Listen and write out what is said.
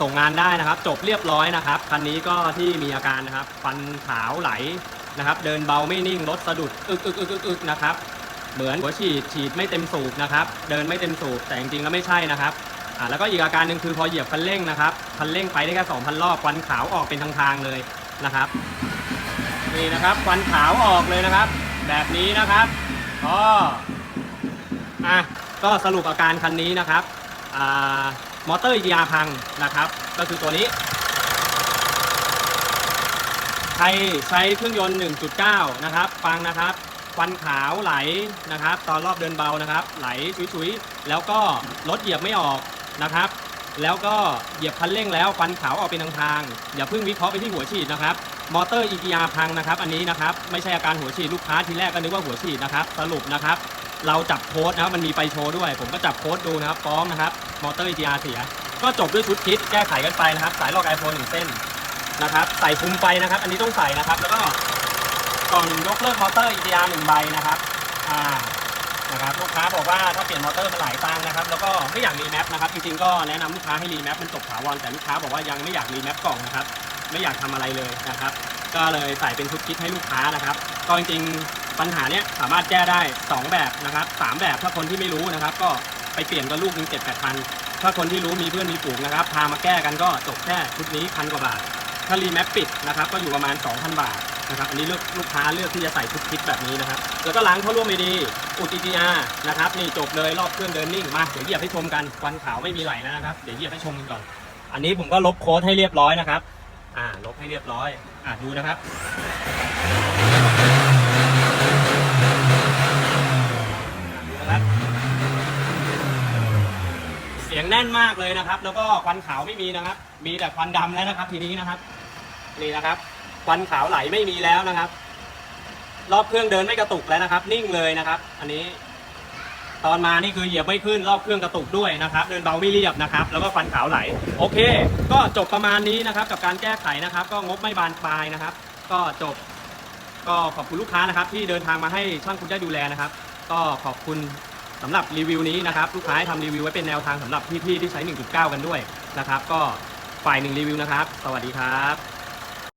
ส่งงานได้นะครับ จบเรียบร้อยนะครับคันนี้ก็ที่มีอาการนะครับฟันขาวไหลนะครับ เดินเบาไม่นิ่งรถสะดุดอึกอึกอึกอึกอึกนะครับ เหมือนหัวฉีดฉีดไม่เต็มสูบนะครับ เดินไม่เต็มสูบแต่จริงๆแล้วไม่ใช่นะครับอ่าแล้วก็อีกอาการหนึ่งคือพอเหยียบคันเร่งนะครับคันเร่งไปได้แค่2,000 รอบควันขาวออกเป็นทางๆเลยนะครับนี่นะครับควันขาวออกเลยนะครับ แบบนี้นะครับก็อะก็สรุปอาการคันนี้นะครับอ่า มอเตอร์ EGR พังนะครับ ก็คือตัวนี้ ใครใช้เครื่องยนต์ 1.9 นะครับ ฟังนะครับควันขาวไหลนะครับ ตอนรอบเดินเบานะครับ ไหลชุยๆ แล้วก็รถเหยียบไม่ออกนะครับ แล้วก็เหยียบคันเร่งแล้วควันขาวออกเป็นทางๆอย่าเพิ่งวิเคราะห์ไปที่หัวฉีดนะครับ มอเตอร์ EGR พังนะครับ อันนี้นะครับ ไม่ใช่อาการหัวฉีดลูกค้าทีแรกก็นึกว่าหัวฉีดนะครับ สรุปนะครับ เราจับโค้ดนะครับมันมีไปโชว์ด้วย ผมก็จับโค้ดดูนะครับฟ้องนะครับมอเตอร์ EGR เสีย ก็จบด้วยชุดคิดแก้ไขกันไปนะครับ สายหลอกไอโฟนหนึ่งเส้นนะครับ ใส่คุมไฟนะครับ อันนี้ต้องใส่นะครับ แล้วก็ก่อนยกเลิกมอเตอร์ EGR หนึ่งใบนะครับอ่านะครับลูกค้าบอกว่าถ้าเปลี่ยนมอเตอร์มันหลายตังนะครับ แล้วก็ไม่อยากรีแมปนะครับจริงๆก็แนะนำลูกค้าให้รีแมปมันจบถาวรแต่ลูกค้าบอกว่ายังไม่อยากรีแมปกล่องนะครับ ไม่อยากทำอะไรเลยนะครับ ก็เลยใส่เป็นชุดคิดให้ลูกค้านะครับก็จริง ปัญหาเนี้ยสามารถแก้ได้ 2 แบบนะครับสามแบบถ้าคนที่ไม่รู้นะครับ ก็ไปเปลี่ยนกันลูกนึงเจ็ดแปดพันถ้าคนที่รู้มีเพื่อนมีฝูงนะครับ พามาแก้กันก็จบแค่ชุดนี้พันกว่าบาท ถ้ารีแมปปิดนะครับ ก็อยู่ประมาณ 2,000 บาทนะครับ อันนี้เลือกลูกค้าเลือกที่จะใส่ชุดคิดแบบนี้นะครับ แล้วก็ล้างเข้าร่วมไม่ดีอุด EGR นะครับ นี่จบเลยรอบเครื่องเดินนิ่งมา เดี๋ยวเหยียบให้ชมกันควันขาวไม่มีไหลแล้วนะครับ เดี๋ยวเหยียบให้ชมกันก่อน อันนี้ผมก็ลบโค้ดให้เรียบร้อยนะครับ อ่า ลบให้เรียบร้อย อ่าดูนะครับดูนะครับ เสียงแน่นมากเลยนะครับ แล้วก็ควันขาวไม่มีนะครับ มีแต่ควันดำแล้วนะครับ ทีนี้นะครับนี่นะครับ ควันขาวไหลไม่มีแล้วนะครับ รอบเครื่องเดินไม่กระตุกแล้วนะครับ นิ่งเลยนะครับ อันนี้ ตอนมานี่คือเหยียบไม่ขึ้นรอบเครื่องกระตุกด้วยนะครับ เดินเบาไม่เรียบนะครับ แล้วก็ควันขาวไหล โอเค ก็จบประมาณนี้นะครับ กับการแก้ไขนะครับ ก็งบไม่บานปลายนะครับ ก็จบ ก็ขอบคุณลูกค้านะครับ ที่เดินทางมาให้ช่างคุณได้ดูแลนะครับ ก็ขอบคุณ สำหรับรีวิวนี้นะครับลูกค้าให้ทำรีวิวไว้เป็นแนวทางสำหรับพี่ๆที่ใช้ 1.9 กันด้วยนะครับ ก็ฝ่ายหนึ่งรีวิวนะครับ สวัสดีครับ